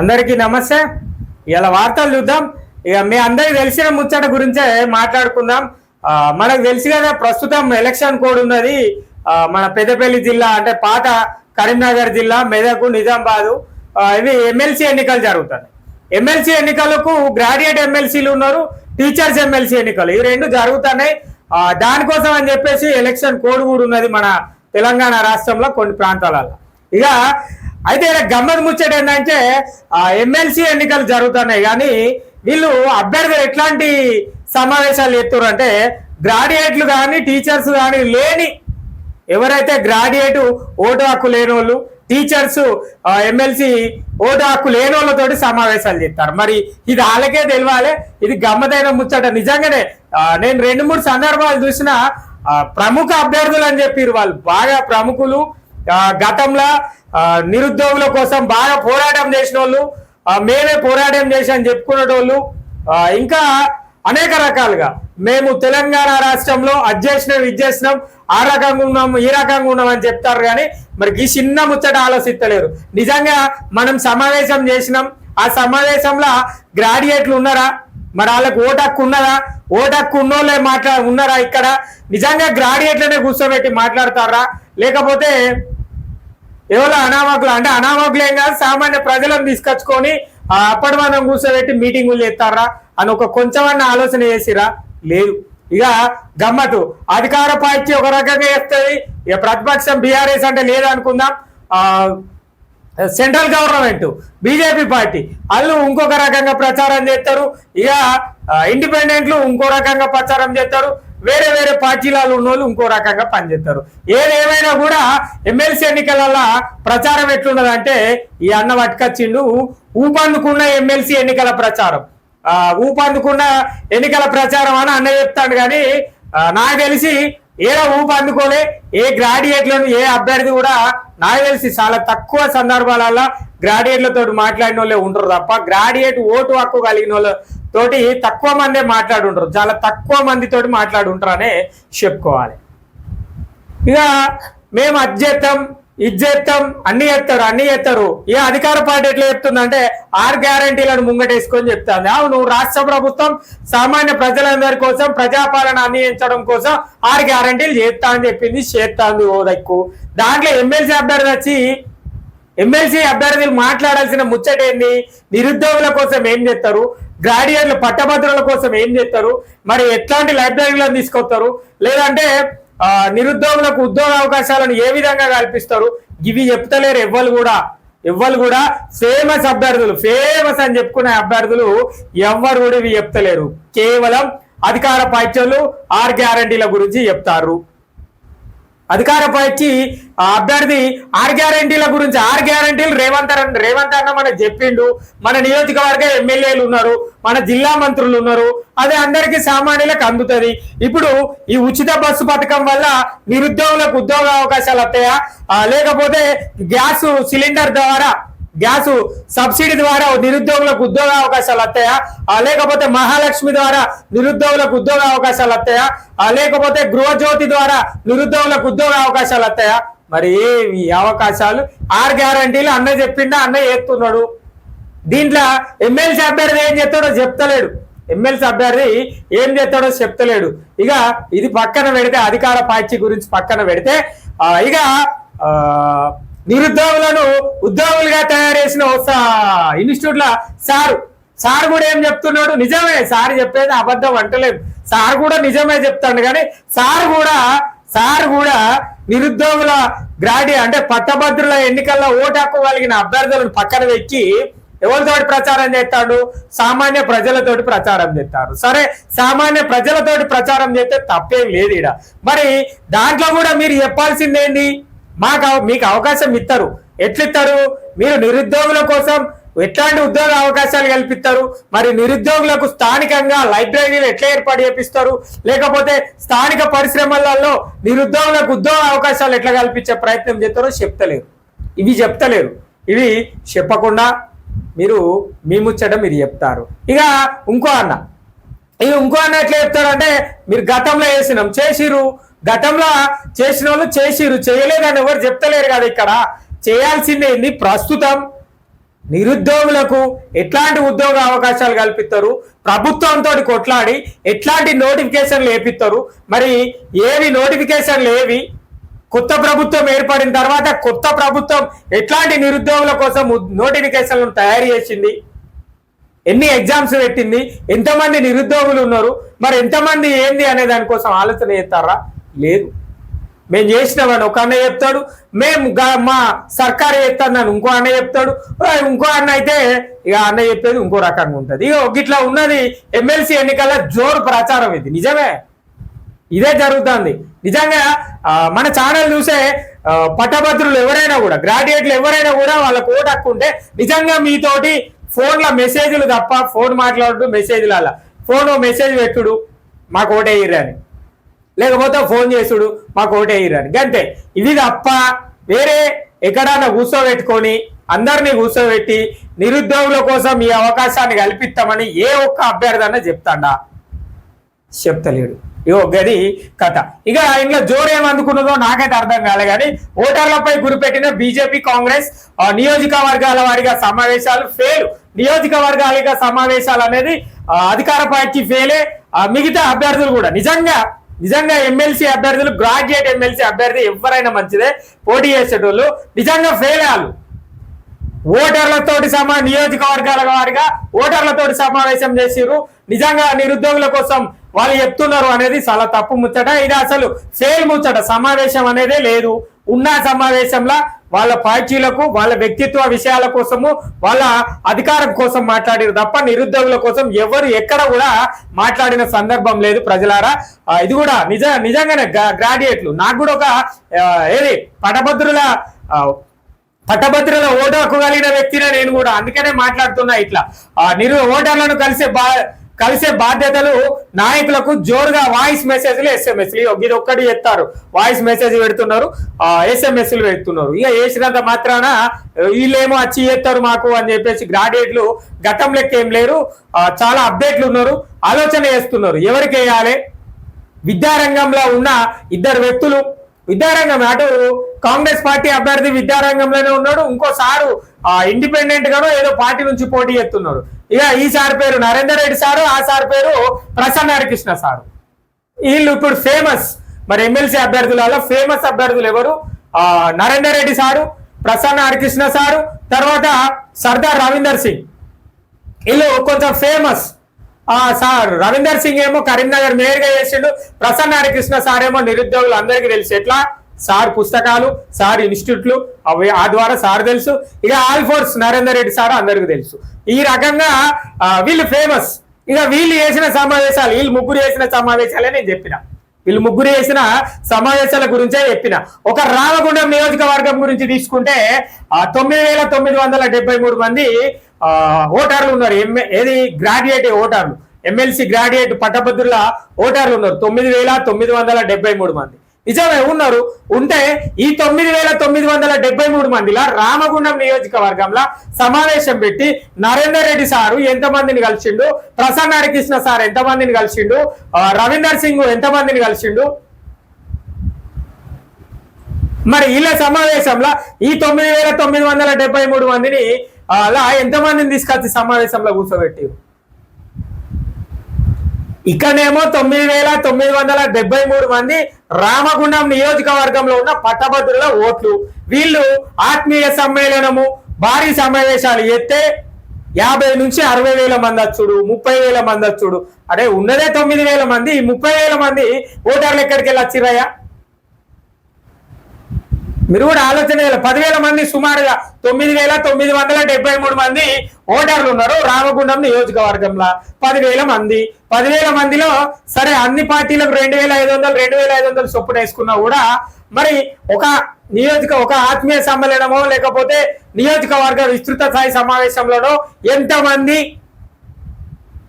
అందరికీ నమస్తే. ఇలా వార్తలు చూద్దాం. ఇక మీ అందరికి తెలిసిన ముచ్చట గురించే మాట్లాడుకుందాం. మనకు తెలుసు కదా ప్రస్తుతం ఎలక్షన్ కోడ్ ఉన్నది. మన పెద్దపల్లి జిల్లా అంటే పాత కరీంనగర్ జిల్లా మెదక్ నిజామాబాద్. ఇవి ఎమ్మెల్సీ ఎన్నికలు జరుగుతాయి. ఎమ్మెల్సీ ఎన్నికలకు గ్రాడ్యుయేట్ ఎమ్మెల్సీలు ఉన్నారు టీచర్స్ ఎమ్మెల్సీ ఎన్నికలు. ఇవి రెండు జరుగుతున్నాయి. దానికోసం అని చెప్పేసి ఎలక్షన్ కోడ్ కూడా ఉన్నది మన తెలంగాణ రాష్ట్రంలో కొన్ని ప్రాంతాలలో. ఇక అయితే ఇలా గమ్మత్ ముచ్చట ఏంటంటే ఎమ్మెల్సీ ఎన్నికలు జరుగుతున్నాయి కానీ వీళ్ళు అభ్యర్థులు ఎట్లాంటి సమావేశాలు ఎత్తురు అంటే గ్రాడ్యుయేట్లు కానీ టీచర్స్ కానీ లేని ఎవరైతే గ్రాడ్యుయేట్ ఓటు హక్కు లేని వాళ్ళు టీచర్స్ ఎమ్మెల్సీ ఓటు హక్కు లేని వాళ్ళతోటి సమావేశాలు చేస్తారు. మరి ఇది వాళ్ళకే తెలియాలి ఇది గమ్మతైన ముచ్చట. నిజంగానే నేను రెండు మూడు సందర్భాలు చూసిన ప్రముఖ అభ్యర్థులు అని చెప్పారు వాళ్ళు బాగా ప్రముఖులు గతంలో నిరుద్యోగుల కోసం బాగా పోరాటం చేసిన వాళ్ళు మేమే పోరాటం చేశాం చెప్పుకునేటోళ్ళు ఇంకా అనేక రకాలుగా. మేము తెలంగాణ రాష్ట్రంలో అది చేసినాం ఆ రకంగా ఉన్నాం ఈ రకంగా ఉన్నాం అని చెప్తారు కానీ మరి ఈ చిన్న ముచ్చట ఆలోచిస్తలేరు. నిజంగా మనం సమావేశం చేసినాం ఆ సమావేశంలో గ్రాడ్యుయేట్లు ఉన్నారా? మరి వాళ్ళకి ఓటక్కు ఉన్నారా ఉన్నదా ఉన్నోళ్ళే మాట్లా ఉన్నారా ఇక్కడ? నిజంగా గ్రాడ్యుయేట్లనే కూర్చోబెట్టి మాట్లాడతారా? లేకపోతే ఎవరో అనామకులు? అంటే అనామకులు ఏం కాదు సామాన్య ప్రజలను తీసుకొచ్చుకొని అప్పటి మనం కూర్చోబెట్టి మీటింగులు చేస్తారా అని ఒక కొంచెమన్న ఆలోచన చేసిరా? లేదు. ఇక గమ్మతు అధికార పార్టీ ఒక రకంగా చేస్తుంది ఇక ప్రతిపక్షం బీఆర్ఎస్ అంటే లేదనుకుందాం. సెంట్రల్ గవర్నమెంట్ బీజేపీ పార్టీ వాళ్ళు ఇంకొక రకంగా ప్రచారం చేస్తారు. ఇక ఇండిపెండెంట్లు ఇంకో రకంగా ప్రచారం చేస్తారు. వేరే వేరే పార్టీలలో ఉన్న వాళ్ళు ఇంకో రకంగా పనిచేస్తారు. ఏదేమైనా కూడా ఎమ్మెల్సీ ఎన్నికలలో ప్రచారం ఎట్లున్నదంటే ఈ అన్న పట్టుకొచ్చిండు ఊపందుకున్న ఎమ్మెల్సీ ఎన్నికల ప్రచారం. ఆ ఊపందుకున్న ఎన్నికల ప్రచారం అని అన్న చెప్తాడు కానీ నాకు తెలిసి ఏదో ఊపు అందుకోలే ఏ గ్రాడ్యుయేట్లను ఏ అభ్యర్థి కూడా నాకు తెలిసి చాలా తక్కువ సందర్భాలలో గ్రాడ్యుయేట్లతో మాట్లాడిన వాళ్ళే ఉండరు తప్ప గ్రాడ్యుయేట్ ఓటు హక్కు కలిగిన వాళ్ళు తోటి తక్కువ మందే మాట్లాడుంటారు చాలా తక్కువ మందితోటి మాట్లాడుంటారు అనే చెప్పుకోవాలి. ఇక మేము అది చేస్తాం ఇది చేస్తాం అన్ని చేస్తారు అన్ని చేస్తారు ఏ అధికార పార్టీ ఎట్లా చెప్తుందంటే ఆరు గ్యారంటీలను ముంగటేసుకొని చెప్తాను అవును రాష్ట్ర ప్రభుత్వం సామాన్య ప్రజలందరి కోసం ప్రజాపాలన అందించడం కోసం ఆరు గ్యారంటీలు చేస్తా అని చెప్పింది చేస్తాంది ఓ దక్కు దాంట్లో ఎమ్మెల్సీ అభ్యర్థి వచ్చి ఎమ్మెల్సీ అభ్యర్థులు మాట్లాడాల్సిన ముచ్చటేంది? నిరుద్యోగుల కోసం ఏం చేస్తారు గ్రాడ్యుయేట్లు పట్టభద్రుల కోసం ఏం చేస్తారు? మరి ఎట్లాంటి లైబ్రరీలను తీసుకొస్తారు? లేదంటే నిరుద్యోగులకు ఉద్యోగ అవకాశాలను ఏ విధంగా కల్పిస్తారు? ఇవి చెప్తలేరు ఎవ్వరు కూడా. ఎవ్వరు కూడా ఫేమస్ అభ్యర్థులు ఫేమస్ అని చెప్పుకునే అభ్యర్థులు ఎవ్వరు కూడా ఇవి చెప్తలేరు. కేవలం అధికార పార్టీలు ఆర్ గ్యారంటీల గురించి చెప్తారు. అధికార పార్టీ అభ్యర్థి ఆర్ గ్యారంటీల గురించి ఆర్ గ్యారంటీలు రేవంత్ రేవంత్ అన్న మనకు చెప్పిండు. మన నియోజకవర్గ ఎమ్మెల్యేలు ఉన్నారు మన జిల్లా మంత్రులు ఉన్నారు. అదే అందరికీ సామాన్యులకు అందుతుంది. ఇప్పుడు ఈ ఉచిత బస్సు పథకం వల్ల నిరుద్యోగులకు ఉద్యోగ అవకాశాలు వస్తాయా? లేకపోతే గ్యాస్ సిలిండర్ ద్వారా గ్యాస్ సబ్సిడీ ద్వారా నిరుద్యోగులకు ఉద్యోగ అవకాశాలు వస్తాయా? లేకపోతే మహాలక్ష్మి ద్వారా నిరుద్యోగులకు ఉద్యోగ అవకాశాలు వస్తాయా? లేకపోతే గృహజ్యోతి ద్వారా నిరుద్యోగులకు ఉద్యోగ అవకాశాలు వస్తాయా? మరి ఏమి అవకాశాలు ఆర్ గ్యారంటీలు అన్న చెప్పిండా అన్న చేస్తున్నాడు. దీంట్లో ఎమ్మెల్సీ అభ్యర్థి ఏం చెప్తాడో చెప్తలేడు. ఎమ్మెల్సీ అభ్యర్థి ఏం చేస్తాడో చెప్తలేడు. ఇక ఇది పక్కన పెడితే అధికార పార్టీ గురించి పక్కన పెడితే ఇక ఆ, నిరుద్యోగులను ఉద్యోగులుగా తయారు చేసిన ఒక ఇన్స్టిట్యూట్ లా సారు. సార్ కూడా ఏం చెప్తున్నాడు? నిజమే సార్ చెప్పేది అబద్ధం అంటలేదు సార్ కూడా నిజమే చెప్తాడు కానీ సార్ కూడా సార్ కూడా నిరుద్యోగుల గ్రాడి అంటే పట్టభద్రుల ఎన్నికల్లో ఓటు హక్కు కలిగిన అభ్యర్థులను పక్కన వెక్కి ఎవరితోటి ప్రచారం చేస్తాడు? సామాన్య ప్రజలతోటి ప్రచారం చేస్తారు సరే సామాన్య ప్రజలతోటి ప్రచారం చేస్తే తప్పేం లేదు ఈడ. మరి దాంట్లో కూడా మీరు చెప్పాల్సిందేంటి? మాకు మీకు అవకాశం ఇస్తారు ఎట్లిస్తారు మీరు నిరుద్యోగుల కోసం ఎట్లాంటి ఉద్యోగ అవకాశాలు కల్పిస్తారు మరి నిరుద్యోగులకు స్థానికంగా లైబ్రరీలు ఎట్లా ఏర్పాటు చేపిస్తారు? లేకపోతే స్థానిక పరిశ్రమలలో నిరుద్యోగులకు ఉద్యోగ అవకాశాలు ఎట్లా కల్పించే ప్రయత్నం చేస్తారో చెప్తలేరు. ఇవి చెప్తలేరు. ఇవి చెప్పకుండా మీరు మీ ముచ్చట మీరు చెప్తారు. ఇక ఇంకో అన్న. ఇక ఇంకో అన్న ఎట్లా చెప్తారంటే మీరు గతంలో చేసినాం చేసిరు గతంలో చేసిన వాళ్ళు చేసిరు చేయలేదని ఎవరు చెప్తలేరు కదా ఇక్కడ. చేయాల్సిందేంది ప్రస్తుతం నిరుద్యోగులకు ఎట్లాంటి ఉద్యోగ అవకాశాలు కల్పిస్తారు ప్రభుత్వంతో కొట్లాడి ఎట్లాంటి నోటిఫికేషన్లు వేపిస్తారు మరి ఏవి నోటిఫికేషన్లు ఏవి? కొత్త ప్రభుత్వం ఏర్పడిన తర్వాత కొత్త ప్రభుత్వం ఎట్లాంటి నిరుద్యోగుల కోసం నోటిఫికేషన్లను తయారు చేసింది? ఎన్ని ఎగ్జామ్స్ పెట్టింది? ఎంతమంది నిరుద్యోగులు ఉన్నారు? మరి ఎంతమంది ఏంది అనే దానికోసం ఆలోచన చేస్తారా? లేదు. మేము చేసినామని ఒక అన్న చెప్తాడు. మేము మా సర్కారు చేస్తాను ఇంకో అన్న చెప్తాడు. ఇంకో అన్న అయితే ఇక అన్న చెప్పేది ఇంకో రకంగా ఉంటుంది. ఇక ఇట్లా ఉన్నది ఎమ్మెల్సీ ఎన్నికల జోరు ప్రచారం ఇది. నిజమే? ఇదే జరుగుతుంది. నిజంగా మన ఛానల్ చూసే పట్టభద్రులు ఎవరైనా కూడా గ్రాడ్యుయేట్లు ఎవరైనా కూడా వాళ్ళ ఓటు ఉంటే నిజంగా మీతోటి ఫోన్ల మెసేజ్లు తప్ప ఫోన్ మాట్లాడుతూ మెసేజ్లు అలా ఫోన్ మెసేజ్ పెట్టుడు మాకు ఓటేయ్యరు అని. లేకపోతే ఫోన్ చేసుడు మాకు ఓటేయరని అంతే ఇది తప్ప వేరే ఎక్కడన్నా కూర్చోబెట్టుకొని అందరినీ కూర్చోబెట్టి నిరుద్యోగుల కోసం ఈ అవకాశాన్ని కల్పిస్తామని ఏ ఒక్క అభ్యర్థి చెప్తాడా? చెప్తలేడు. ఇగో గది కథ. ఇక ఇంట్లో జోరు ఏమందుకున్నదో నాకైతే అర్థం కాలే కానీ ఓటర్లపై గురిపెట్టిన బీజేపీ కాంగ్రెస్ ఆ, నియోజకవర్గాల వారిగా సమావేశాలు ఫెయిల్ నియోజకవర్గాలుగా సమావేశాలు అనేది అధికార పార్టీ ఫెయిలే ఆ, మిగతా అభ్యర్థులు కూడా నిజంగా నిజంగా ఎమ్మెల్సీ అభ్యర్థులు గ్రాడ్యుయేట్ ఎమ్మెల్సీ అభ్యర్థి ఎవరైనా మంచిదే పోటీ చేసేటోళ్ళు నిజంగా ఫెయిల్ అయ్యారు. ఓటర్లతోటి సమా నియోజకవర్గాల వారిగా ఓటర్లతోటి సమావేశం చేసిరు నిజంగా నిరుద్యోగుల కోసం వాళ్ళు చెప్తున్నారు అనేది చాలా తప్పు ముచ్చట. ఇది అసలు ఫెయిల్ ముచ్చట. సమావేశం అనేదే లేదు. ఉన్న సమావేశంలో వాళ్ళ పార్టీలకు వాళ్ళ వ్యక్తిత్వ విషయాల కోసము వాళ్ళ అధికారం కోసం మాట్లాడారు తప్ప నిరుద్యోగుల కోసం ఎవరు ఎక్కడ కూడా మాట్లాడిన సందర్భం లేదు ప్రజలారా. ఇది కూడా నిజ నిజంగానే గ్రాడ్యుయేట్లు. నాకు కూడా ఒక ఏది పటభద్రుల ఆ, పట్టభద్రుల ఓటు కలిగిన వ్యక్తినే నేను కూడా అందుకనే మాట్లాడుతున్నా ఇట్లా. ఆ నిరు ఓటర్లను కలిసే బా కలిసే బాధ్యతలు నాయకులకు జోరుగా వాయిస్ మెసేజ్లు ఎస్ఎంఎస్లు ఇది ఒక్కటి చెప్తారు. వాయిస్ మెసేజ్ పెడుతున్నారు. ఎస్ఎంఎస్లు పెడుతున్నారు. ఇక వేసినంత మాత్రాన వీళ్ళేమో వచ్చి చేస్తారు మాకు అని చెప్పేసి గ్రాడ్యుయేట్లు గతం లెక్క ఏం లేరు. చాలా అప్డేట్లు ఉన్నారు. ఆలోచన చేస్తున్నారు. ఎవరికి వేయాలి? విద్యారంగంలో ఉన్న ఇద్దరు వ్యక్తులు. విద్యారంగం అటు కాంగ్రెస్ పార్టీ అభ్యర్థి విద్యారంగంలోనే ఉన్నాడు. ఇంకో సారు ఇండిపెండెంట్ గాను ఏదో పార్టీ నుంచి పోటీ చేస్తున్నాడు ఇక ఈ సార్ పేరు నరేందర్ రెడ్డి సారు ఆ సార్ పేరు ప్రసన్న హరికృష్ణ సారు. వీళ్ళు ఇప్పుడు ఫేమస్ మరి ఎమ్మెల్సీ అభ్యర్థులలో ఫేమస్ అభ్యర్థులు ఎవరు? ఆ, నరేందర్ రెడ్డి సారు ప్రసన్న హరికృష్ణ సారు తర్వాత సర్దార్ రవీందర్ సింగ్. వీళ్ళు కొంచెం ఫేమస్ ఆ సార్ రవీందర్ సింగ్ ఏమో కరీంనగర్ మేయర్గా చేసిండు ప్రసన్న హరికృష్ణ సార్ ఏమో నిరుద్యోగులు అందరికీ తెలుసు. ఎట్లా? సార్ పుస్తకాలు సార్ ఇన్స్టిట్యూట్లు అవి ఆ ద్వారా సార్ తెలుసు. ఇక ఆల్ ఫోర్స్ నరేందర్ రెడ్డి సార్ అందరికీ తెలుసు. ఈ రకంగా వీళ్ళు ఫేమస్ ఇక వీళ్ళు చేసిన సమావేశాలు వీళ్ళు ముగ్గురు చేసిన సమావేశాలే నేను చెప్పిన. వీళ్ళు ముగ్గురు చేసిన సమావేశాల గురించే చెప్పిన. ఒక రామగుండం నియోజకవర్గం గురించి తీసుకుంటే ఆ తొమ్మిది వేల తొమ్మిది వందల డెబ్బై మూడు మంది ఓటర్లు ఉన్నారు. ఎంఏ ఏది? గ్రాడ్యుయేట్ ఓటర్లు. ఎమ్మెల్సీ గ్రాడ్యుయేట్ పట్టభద్రుల ఓటర్లు ఉన్నారు. తొమ్మిది వేల తొమ్మిది వందల డెబ్బై మూడు మంది. నిజమే ఉన్నారు. ఉంటే ఈ తొమ్మిది వేల తొమ్మిది వందల డెబ్బై మూడు మందిలా రామగుండం నియోజకవర్గంలో సమావేశం పెట్టి నరేందర్ రెడ్డి సారు ఎంతమందిని కలిసిండు? ప్రసన్న హరికృష్ణ సార్ ఎంతమందిని కలిసిండు? రవీందర్ సింగ్ ఎంతమందిని కలిసిండు? మరి ఇలా సమావేశంలో ఈ తొమ్మిది వేల తొమ్మిది వందల డెబ్బై మూడు మందిని అలా ఎంతమందిని తీసుకొచ్చి సమావేశంలో కూర్చోబెట్టి ఇక్కడనేమో తొమ్మిది వేల తొమ్మిది వందల డెబ్బై మూడు మంది రామగుండం నియోజకవర్గంలో ఉన్న పట్టభద్రుల ఓట్లు. వీళ్ళు ఆత్మీయ సమ్మేళనము భారీ సమావేశాలు ఎత్తే యాభై నుంచి అరవై వేల మంది వచ్చుడు ముప్పై వేల మంది వచ్చుడు. అరే ఉన్నదే తొమ్మిది వేల మంది ముప్పై వేల మంది ఓటర్లు ఎక్కడికి వెళ్ళి వచ్చిరయ్యా మీరు కూడా ఆలోచన చేయాలి. పదివేల మంది సుమారుగా తొమ్మిది వేల తొమ్మిది వందల డెబ్బై మూడు మంది ఓటర్లు ఉన్నారు రామగుండం నియోజకవర్గంలో. పదివేల మంది. పదివేల మందిలో సరే అన్ని పార్టీలకు రెండు వేల ఐదు వందలు రెండు వేల ఐదు వందలు చొప్పున వేసుకున్నా కూడా మరి ఒక నియోజక ఒక ఆత్మీయ సమ్మేళనమో లేకపోతే నియోజకవర్గ విస్తృత స్థాయి సమావేశంలోనో ఎంతమంది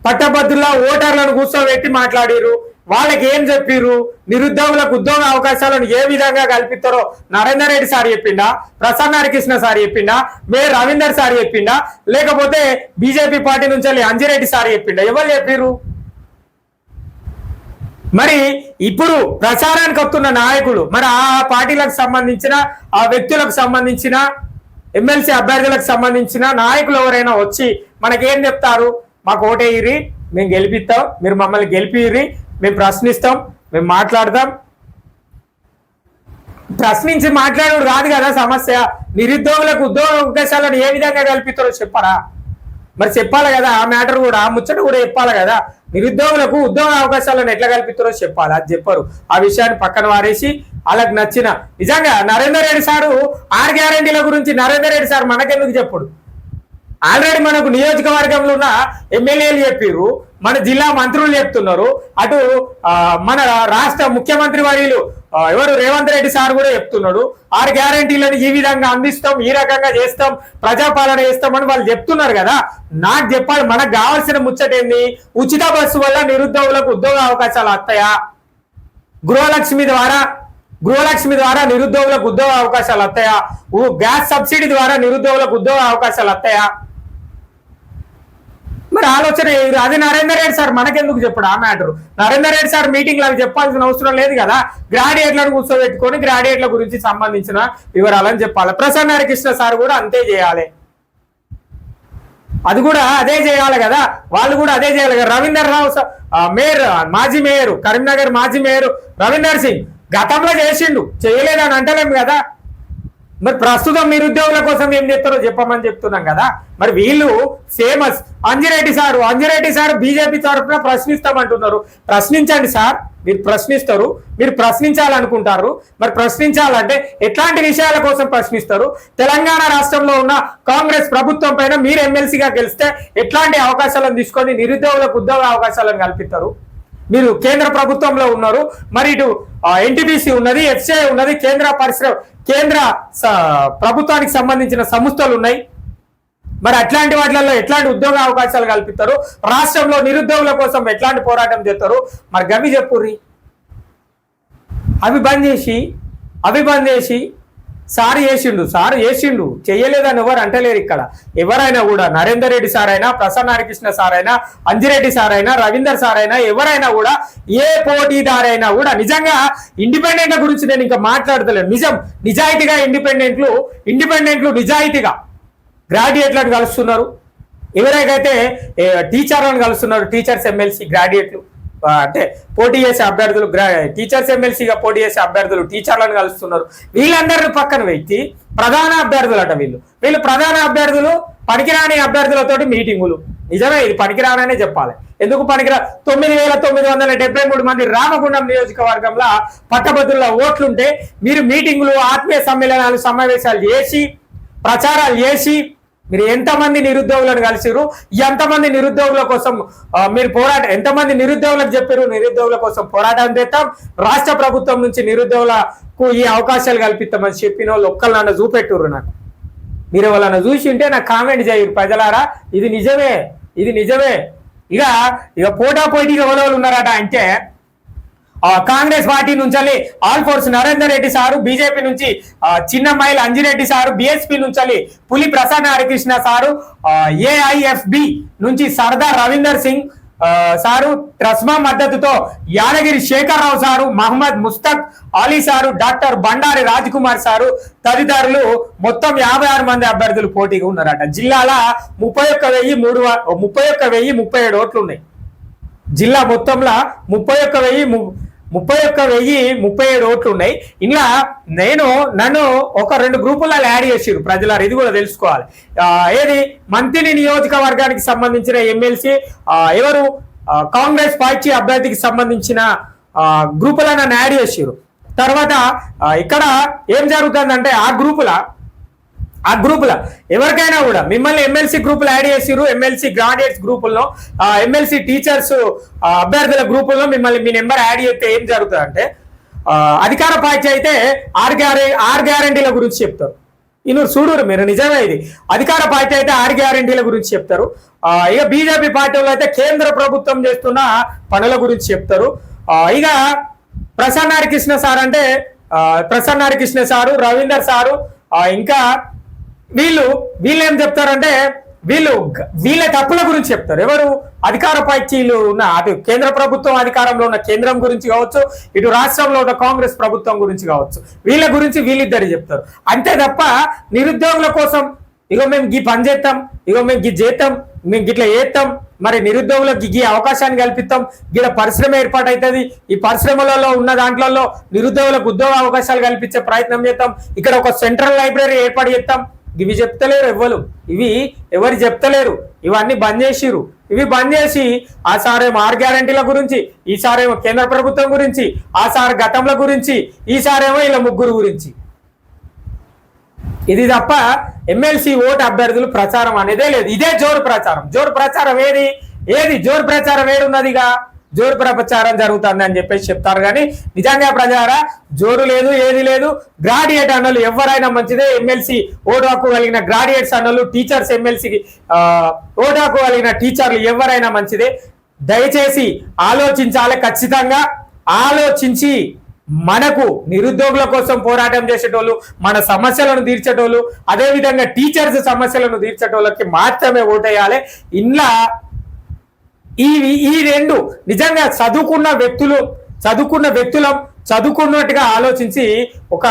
పట్టభద్రుల ఓటర్లను కూర్చోబెట్టి మాట్లాడిరు వాళ్ళకి ఏం చెప్పిర్రు? నిరుద్యోగులకు ఉద్యోగ అవకాశాలను ఏ విధంగా కల్పిస్తారో నరేందర్ రెడ్డి సార్ చెప్పిండా? ప్రసన్న హరికృష్ణ సార్ చెప్పిండా? మేయర్ రవీందర్ సార్ చెప్పిండా? లేకపోతే బీజేపీ పార్టీ నుంచి వెళ్ళి అంజిరెడ్డి సార్ చెప్పిండా? ఎవరు చెప్పిర్రు? మరి ఇప్పుడు ప్రచారానికి వస్తున్న నాయకులు మరి ఆ పార్టీలకు సంబంధించిన ఆ వ్యక్తులకు సంబంధించిన ఎమ్మెల్సీ అభ్యర్థులకు సంబంధించిన నాయకులు ఎవరైనా వచ్చి మనకేం చెప్తారు? మాకు ఓటేయిరి మేము గెలిపిస్తాం మీరు మమ్మల్ని గెలిపిరి మేము ప్రశ్నిస్తాం మేము మాట్లాడతాం. ప్రశ్నించి మాట్లాడడం రాదు కదా సమస్య. నిరుద్యోగులకు ఉద్యోగ అవకాశాలను ఏ విధంగా కల్పిస్తారో చెప్పరా? మరి చెప్పాలి కదా ఆ మ్యాటర్ కూడా ఆ ముచ్చట కూడా చెప్పాలి కదా. నిరుద్యోగులకు ఉద్యోగ అవకాశాలను ఎట్లా కల్పిస్తారో చెప్పాలి అది చెప్పరు. ఆ విషయాన్ని పక్కన వారేసి వాళ్ళకి నచ్చిన నిజంగా నరేందర్ రెడ్డి సారు ఆర్ గ్యారంటీల గురించి నరేందర్ రెడ్డి సార్ మనకెందుకు చెప్పుడు? ఆల్రెడీ మనకు నియోజకవర్గంలో ఉన్న ఎమ్మెల్యేలు చెప్పిర్రు మన జిల్లా మంత్రులు చెప్తున్నారు. అటు మన రాష్ట్ర ముఖ్యమంత్రి వర్యులు ఎవరు? రేవంత్ రెడ్డి సార్ కూడా చెప్తున్నాడు. ఆరు గ్యారంటీలను ఈ విధంగా అందిస్తాం ఈ రకంగా చేస్తాం ప్రజాపాలన చేస్తామని వాళ్ళు చెప్తున్నారు కదా. నాకు చెప్పాలి మనకు కావాల్సిన ముచ్చట ఏంది? ఉచిత బస్సు వల్ల నిరుద్యోగులకు ఉద్యోగ అవకాశాలు వస్తాయా? గృహలక్ష్మి ద్వారా గృహలక్ష్మి ద్వారా నిరుద్యోగులకు ఉద్యోగ అవకాశాలు వస్తాయా? గ్యాస్ సబ్సిడీ ద్వారా నిరుద్యోగులకు ఉద్యోగ అవకాశాలు వస్తాయా? మరి ఆలోచన అది నరేందర్ రెడ్డి సార్ మనకెందుకు చెప్పడు ఆ matter? Narender Reddy sir meeting లాగా అవి చెప్పాల్సిన అవసరం లేదు కదా? గ్రాడ్యుయేట్లను కూర్చోబెట్టుకొని గ్రాడ్యుయేట్ల గురించి సంబంధించిన వివరాలని చెప్పాలి. ప్రసన్న హరికృష్ణ సార్ కూడా అంతే చేయాలి. అది కూడా అదే చేయాలి కదా? వాళ్ళు కూడా అదే చేయాలి కదా? రవీందర్ రావు మేయర్ మాజీ మేయర్ కరీంనగర్ మాజీ మేయర్ రవీందర్ సింగ్ గతంలో చేసిండు. చేయలేదని అంటలేము కదా? మరి ప్రస్తుతం నిరుద్యోగుల కోసం ఏం చేస్తారో చెప్పమని చెప్తున్నాం కదా. మరి వీళ్ళు famous Anji Reddy sir Anji Reddy sir BJP తరఫున ప్రశ్నిస్తామంటున్నారు. ప్రశ్నించండి సార్ మీరు ప్రశ్నిస్తారు. మీరు ప్రశ్నించాలనుకుంటారు. మరి ప్రశ్నించాలంటే ఎట్లాంటి విషయాల కోసం ప్రశ్నిస్తారు? తెలంగాణ రాష్ట్రంలో ఉన్న కాంగ్రెస్ ప్రభుత్వం పైన మీరు ఎమ్మెల్సీగా గెలిస్తే ఎట్లాంటి అవకాశాలను తీసుకొని నిరుద్యోగులకు ఉద్యోగ అవకాశాలను కల్పిస్తారు? మీరు కేంద్ర ప్రభుత్వంలో ఉన్నారు. మరి ఇటు ఎన్టీపీసీ ఉన్నది ఎఫ్సిఐ ఉన్నది కేంద్ర పరిశ్రమ కేంద్ర స- ప్రభుత్వానికి సంబంధించిన సంస్థలు ఉన్నాయి. మరి అట్లాంటి వాటిలలో ఎట్లాంటి ఉద్యోగ అవకాశాలు కల్పిస్తారు? రాష్ట్రంలో నిరుద్యోగుల కోసం ఎట్లాంటి పోరాటం చేస్తారు? మరి గవి చెప్పుర్రి. అవి బంద్ చేసి అవి బంద్ చేసి సార్ చేసిండు సార్ చేసిండు. చెయ్యలేదని ఎవరు అంటలేరు ఇక్కడ. ఎవరైనా కూడా నరేందర్ రెడ్డి సార్ అయినా ప్రసన్న హరికృష్ణ సార్ అయినా అంజిరెడ్డి సార్ అయినా రవీందర్ సార్ అయినా ఎవరైనా కూడా ఏ పోటీదారైనా కూడా నిజంగా ఇండిపెండెంట్ గురించి నేను ఇంకా మాట్లాడతలేను. నిజం నిజాయితీగా ఇండిపెండెంట్లు ఇండిపెండెంట్లు నిజాయితీగా గ్రాడ్యుయేట్లను కలుస్తున్నారు. ఎవరికైతే టీచర్లను కలుస్తున్నారు టీచర్స్ ఎమ్మెల్సీ గ్రాడ్యుయేట్లు. అంటే పోటీ చేసే అభ్యర్థులు టీచర్స్ ఎమ్మెల్సీగా పోటీ చేసే అభ్యర్థులు టీచర్లను కలుస్తున్నారు. వీళ్ళందరిని పక్కన పెట్టి ప్రధాన అభ్యర్థులు అట వీళ్ళు. వీళ్ళు ప్రధాన అభ్యర్థులు పనికిరాని అభ్యర్థులతోటి మీటింగులు. నిజమే ఇది పనికిరాననే చెప్పాలి. ఎందుకు పనికిరా తొమ్మిది వేల తొమ్మిది వందల డెబ్బై మూడు మంది రామగుండం నియోజకవర్గంలో పట్టభద్రుల ఓట్లుంటే మీరు మీటింగులు ఆత్మీయ సమ్మేళనాలు సమావేశాలు చేసి ప్రచారాలు చేసి మీరు ఎంతమంది నిరుద్యోగులను కలిసిరు ఎంతమంది నిరుద్యోగుల కోసం మీరు పోరాట ఎంతమంది నిరుద్యోగులకు చెప్పారు నిరుద్యోగుల కోసం పోరాటం చేస్తాం రాష్ట్ర ప్రభుత్వం నుంచి నిరుద్యోగులకు ఈ అవకాశాలు కల్పిస్తామని చెప్పిన వాళ్ళు ఒక్కళ్ళు నన్ను చూపెట్టుర్రు నాకు. మీరు వాళ్ళని చూసి ఉంటే నాకు కామెంట్ చేయరు ప్రజలారా. ఇది నిజమే ఇది నిజమే. ఇక ఇక పోటా పోటీగా ఎవరెవరు ఉన్నారట అంటే కాంగ్రెస్ పార్టీ నుంచి ఆల్ఫోర్స్ నరేందర్ రెడ్డి సారు బీజేపీ నుంచి చిన్నమ్మాయిల అంజిరెడ్డి సారు బిఎస్పీ నుంచి పులి ప్రసన్న హరికృష్ణ సారు ఏఐఎఫ్బి నుంచి సర్దార్ రవీందర్ సింగ్ సారు ట్రస్మా మద్దతుతో Yadagiri Shekhar Rao sir Mohammed Mushtaq Ali sir doctor Bandari Raj Kumar sir తదితరులు మొత్తం యాభై ఆరు మంది అభ్యర్థులు పోటీగా ఉన్నారట. జిల్లాల ముప్పై ఒక్క వెయ్యి మూడు ముప్పై ఒక్క వెయ్యి ముప్పై ఏడు ఓట్లు ఉన్నాయి. జిల్లా మొత్తంలో ముప్పై ఒక్క వెయ్యి ము- ముప్పై ఒక్క వెయ్యి ముప్పై ఏడు ఓట్లు ఉన్నాయి. ఇలా నేను నన్ను ఒక రెండు గ్రూపులలో యాడ్ చేసిరు ప్రజలారు. ఇది కూడా తెలుసుకోవాలి. ఏది? మంత్రి నియోజకవర్గానికి సంబంధించిన ఎమ్మెల్సీ ఎవరు? కాంగ్రెస్ పార్టీ అభ్యర్థికి సంబంధించిన గ్రూపులను నన్ను యాడ్ చేసిరు తర్వాత ఇక్కడ ఏం జరుగుతుందంటే ఆ గ్రూపుల ఆ గ్రూపుల ఎవరికైనా కూడా మిమ్మల్ని ఎమ్మెల్సీ గ్రూపులు యాడ్ చేసిరు ఎమ్మెల్సీ గ్రాడ్యుయేట్స్ గ్రూపుల్లో ఎమ్మెల్సీ టీచర్స్ అభ్యర్థుల గ్రూపుల్లో మిమ్మల్ని మీ నెంబర్ యాడ్ చేస్తే ఏం జరుగుతుందంటే అంటే అధికార పార్టీ అయితే ఆర్ గ్యారె ఆర్ గ్యారంటీల గురించి చెప్తారు. ఇను చూడరు మీరు నిజమే ఇది. అధికార పార్టీ అయితే ఆర్ గ్యారంటీల గురించి చెప్తారు. ఇక బీజేపీ పార్టీ అయితే కేంద్ర ప్రభుత్వం చేస్తున్న పనుల గురించి చెప్తారు. ఇక ప్రసన్న హరికృష్ణ సార్ అంటే ప్రసన్న హరికృష్ణ సారు రవీందర్ సారు ఇంకా వీళ్ళు వీళ్ళు ఏం చెప్తారంటే వీళ్ళు వీళ్ళ తప్పుల గురించి చెప్తారు. ఎవరు? అధికార పార్టీలు ఉన్న అటు కేంద్ర ప్రభుత్వం అధికారంలో ఉన్న కేంద్రం గురించి కావచ్చు ఇటు రాష్ట్రంలో ఉన్న కాంగ్రెస్ ప్రభుత్వం గురించి కావచ్చు. వీళ్ళ గురించి వీళ్ళిద్దరు చెప్తారు. అంతే తప్ప నిరుద్యోగుల కోసం ఇగో మేము గీ పని చేస్తాం ఇగో మేము గీ చేస్తాం మేము గిట్లా చేస్తాం మరి నిరుద్యోగులకు గీ అవకాశాన్ని కల్పిస్తాం గిడ పరిశ్రమ ఏర్పాటు అవుతుంది ఈ పరిశ్రమలలో ఉన్న దాంట్లలో నిరుద్యోగులకు ఉద్యోగ అవకాశాలు కల్పించే ప్రయత్నం చేస్తాం ఇక్కడ ఒక సెంట్రల్ లైబ్రరీ ఏర్పాటు చేస్తాం ఇవి చెప్తలేరు ఎవ్వరు ఇవి ఎవరు చెప్తలేరు. ఇవన్నీ బంద్ చేసిరు ఇవి బంద్ చేసి ఆ సారేమో ఆర్ గ్యారంటీల గురించి ఈ సారేమో కేంద్ర ప్రభుత్వం గురించి ఆ సార్ గతంల గురించి ఈ సారేమో ఇలా ముగ్గురు గురించి. ఇది తప్ప ఎమ్మెల్సీ ఓటు అభ్యర్థులు ప్రచారం అనేదే లేదు. ఇదే జోరు ప్రచారం. జోరు ప్రచారం ఏది? ఏది? జోరు ప్రచారం ఏడున్నదిగా? జోరు ప్రచారం జరుగుతుంది అని చెప్పేసి చెప్తారు. కానీ నిజంగా ప్రజారా జోరు లేదు ఏది లేదు. గ్రాడ్యుయేట్ అన్నలు ఎవరైనా మంచిదే. ఎమ్మెల్సీ ఓటు హక్కు కలిగిన గ్రాడ్యుయేట్స్ అన్నలు టీచర్స్ ఎమ్మెల్సీకి ఓటు హక్కు కలిగిన టీచర్లు ఎవరైనా మంచిదే. దయచేసి ఆలోచించాలి ఖచ్చితంగా. ఆలోచించి మనకు నిరుద్యోగుల కోసం పోరాటం చేసేటోళ్ళు మన సమస్యలను తీర్చేటోళ్ళు అదేవిధంగా టీచర్స్ సమస్యలను తీర్చేటోళ్ళకి మాత్రమే ఓటేయాలి. ఇంట్లో ఈ ఈ రెండు నిజంగా చదువుకున్న వ్యక్తులు చదువుకున్న వ్యక్తులం చదువుకున్నట్టుగా ఆలోచించి ఒక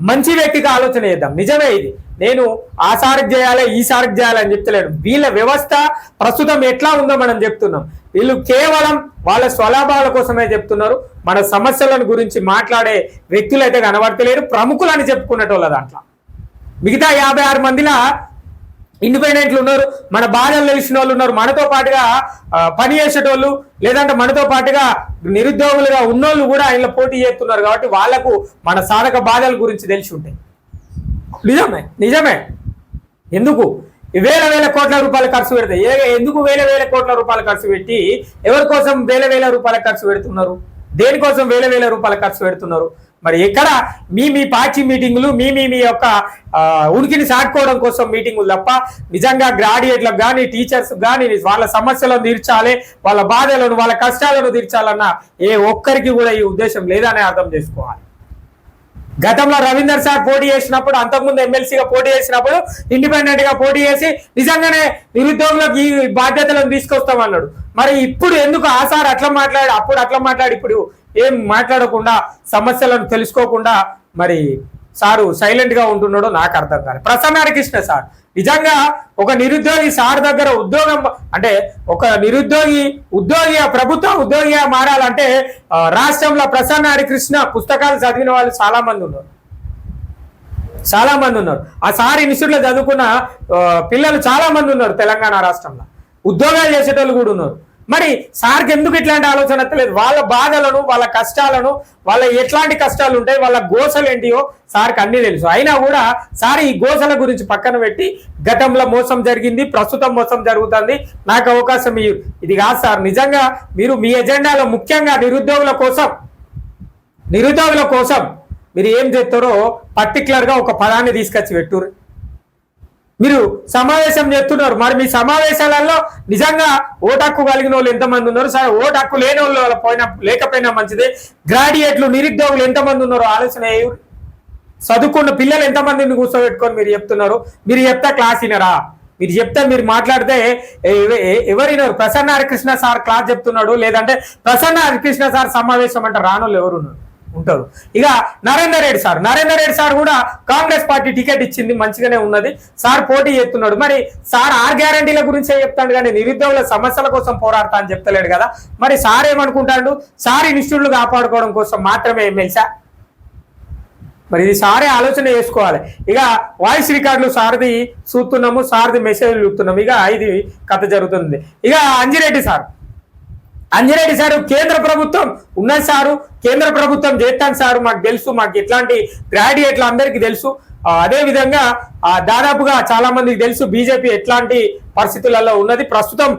మంచి వ్యక్తిగా ఆలోచన చేద్దాం. నిజమే ఇది. నేను ఆ సారికి చేయాలి ఈ సారికి చేయాలి అని చెప్తలేను. వీళ్ళ వ్యవస్థ ప్రస్తుతం ఎట్లా ఉందో మనం చెప్తున్నాం. వీళ్ళు కేవలం వాళ్ళ స్వలాభాల కోసమే చెప్తున్నారు. మన సమస్యలను గురించి మాట్లాడే వ్యక్తులు అయితే కనబడతలేరు. ప్రముఖులు అని చెప్పుకునేటోళ్ళ దాంట్లో. మిగతా యాభై ఆరు మందిలా ఇండిపెండెంట్లు ఉన్నారు మన బాధలు తెలిసిన వాళ్ళు ఉన్నారు. మనతో పాటుగా పని చేసేటోళ్ళు లేదంటే మనతో పాటుగా నిరుద్యోగులుగా ఉన్నోళ్ళు కూడా ఆయన పోటీ చేస్తున్నారు కాబట్టి వాళ్ళకు మన సాధక బాధల గురించి తెలిసి ఉంటాయి. నిజమే నిజమే. ఎందుకు? వేల వేల కోట్ల రూపాయలు ఖర్చు పెడతాయి ఏ- ఎందుకు వేల వేల కోట్ల రూపాయలు ఖర్చు పెట్టి ఎవరి కోసం వేల వేల రూపాయల ఖర్చు పెడుతున్నారు? దేనికోసం వేల వేల రూపాయల ఖర్చు పెడుతున్నారు? మరి ఎక్కడ మీ మీ పార్టీ మీటింగులు మీ మీ మీ యొక్క ఉనికిని సాటుకోవడం కోసం మీటింగులు తప్ప నిజంగా గ్రాడ్యుయేట్లకు కానీ టీచర్స్ కానీ వాళ్ళ సమస్యలను తీర్చాలి వాళ్ళ బాధలను వాళ్ళ కష్టాలను తీర్చాలన్న ఏ ఒక్కరికి కూడా ఈ ఉద్దేశం లేదని అర్థం చేసుకోవాలి. గతంలో రవీందర్ సార్ పోటీ చేసినప్పుడు అంతకుముందు ఎమ్మెల్సీగా పోటీ చేసినప్పుడు ఇండిపెండెంట్గా పోటీ చేసి నిజంగానే నిరుద్యోగులకు ఈ బాధ్యతలను తీసుకొస్తామన్నాడు. మరి ఇప్పుడు ఎందుకు ఆ సార్ అట్లా మాట్లాడి అప్పుడు అట్లా మాట్లాడి ఇప్పుడు ఏం మాట్లాడకుండా సమస్యలను తెలుసుకోకుండా మరి సారు సైలెంట్గా ఉంటున్నాడో నాకు అర్థం కాదు ప్రసన్న హరికృష్ణ సార్ నిజంగా ఒక నిరుద్యోగి సార్ దగ్గర ఉద్యోగం అంటే ఒక నిరుద్యోగి ఉద్యోగి ప్రభుత్వ ఉద్యోగిగా మారాలంటే రాష్ట్రంలో ప్రసన్న హరికృష్ణ పుస్తకాలు చదివిన వాళ్ళు చాలా మంది ఉన్నారు. చాలా మంది ఉన్నారు. ఆ సార్ ఇన్స్టిట్యూట్లో చదువుకున్న పిల్లలు చాలా మంది ఉన్నారు తెలంగాణ రాష్ట్రంలో. ఉద్యోగాలు చేసేటోళ్ళు కూడా ఉన్నారు. మరి సార్కి ఎందుకు ఇట్లాంటి ఆలోచన లేదు? వాళ్ళ బాధలను వాళ్ళ కష్టాలను వాళ్ళ ఎట్లాంటి కష్టాలు ఉంటాయి వాళ్ళ గోసలు ఏంటియో సార్కి అన్ని తెలుసు. అయినా కూడా సార్ ఈ గోసల గురించి పక్కన పెట్టి గతంలో మోసం జరిగింది ప్రస్తుతం మోసం జరుగుతుంది. నాకు అవకాశం ఇది కాదు సార్. నిజంగా మీరు మీ ఎజెండాలో ముఖ్యంగా నిరుద్యోగుల కోసం నిరుద్యోగుల కోసం మీరు ఏం చేస్తారో పర్టికులర్గా ఒక పదాన్ని తీసుకొచ్చి పెట్టురు మీరు సమావేశం చేస్తున్నారు. మరి మీ సమావేశాలలో నిజంగా ఓటు హక్కు కలిగిన వాళ్ళు ఎంతమంది ఉన్నారు? సరే ఓటు హక్కు లేని వాళ్ళు పోయినా లేకపోయినా మంచిదే. గ్రాడ్యుయేట్లు నిరుద్యోగులు ఎంతమంది ఉన్నారో ఆలోచన చదువుకున్న పిల్లలు ఎంతమందిని కూర్చోబెట్టుకొని మీరు చెప్తున్నారు? మీరు చెప్తా క్లాస్ వినరా? మీరు చెప్తే మీరు మాట్లాడితే ఎవరినారు ప్రసన్న హరికృష్ణ సార్ క్లాస్ చెప్తున్నాడు. లేదంటే ప్రసన్న హరికృష్ణ సార్ సమావేశం అంటే రానోళ్ళు ఎవరు ఉన్నారు? ఉంటారు. ఇక నరేందర్ రెడ్డి సార్. నరేందర్ రెడ్డి సార్ కూడా కాంగ్రెస్ పార్టీ టికెట్ ఇచ్చింది మంచిగానే ఉన్నది. సార్ పోటీ చేస్తున్నాడు. మరి సార్ ఆర్ గ్యారంటీల గురించే చెప్తాడు కానీ నిరుద్యోగుల సమస్యల కోసం పోరాడతా అని చెప్తలేడు కదా. మరి సార్ ఏమనుకుంటాడు? సార్ ఇన్స్టిట్యూట్లు కాపాడుకోవడం కోసం మాత్రమే ఎమ్మెల్సా మరి ఇది సారే ఆలోచన చేసుకోవాలి. ఇక వాయిస్ రికార్డులు సార్ది చూస్తున్నాము సార్ది మెసేజ్లు చూస్తున్నాము. ఇక ఇది కథ జరుగుతుంది. ఇక అంజిరెడ్డి సార్. అంజిరెడ్డి సారు కేంద్ర ప్రభుత్వం. ఉన్నది సారు కేంద్ర ప్రభుత్వం చేస్తాను సారు మాకు తెలుసు మాకు ఇట్లాంటి గ్రాడ్యుయేట్లు అందరికీ తెలుసు. అదే విధంగా ఆ, దాదాపుగా చాలా మందికి తెలుసు బీజేపీ ఎట్లాంటి పరిస్థితులలో ఉన్నది. ప్రస్తుతం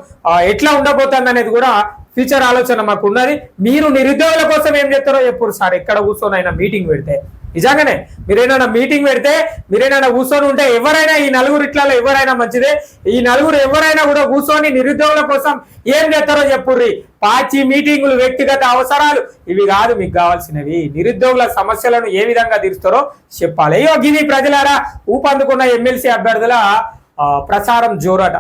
ఎట్లా ఉండబోతుంది అనేది కూడా ఫ్యూచర్ ఆలోచన మాకు ఉన్నది. మీరు నిరుద్యోగుల కోసం ఏం చేస్తారో ఎప్పుడు సార్ ఎక్కడ కూర్చొని అయినా మీటింగ్ పెడితే. నిజంగానే మీరేమైనా మీటింగ్ పెడితే మీరేమైనా కూర్చొని ఉంటే ఎవరైనా ఈ నలుగురు ఇట్లలో ఎవరైనా మంచిదే. ఈ నలుగురు ఎవరైనా కూడా కూర్చొని నిరుద్యోగుల కోసం ఏం చేస్తారో చెప్పుర్రి. పార్టీ మీటింగులు వ్యక్తిగత అవసరాలు ఇవి కాదు మీకు కావాల్సినవి. నిరుద్యోగుల సమస్యలను ఏ విధంగా తీరుస్తారో చెప్పాలి. అయ్యో గిది ప్రజలారా ఊపందుకున్న ఎమ్మెల్సీ అభ్యర్థుల ప్రచారం జోరట.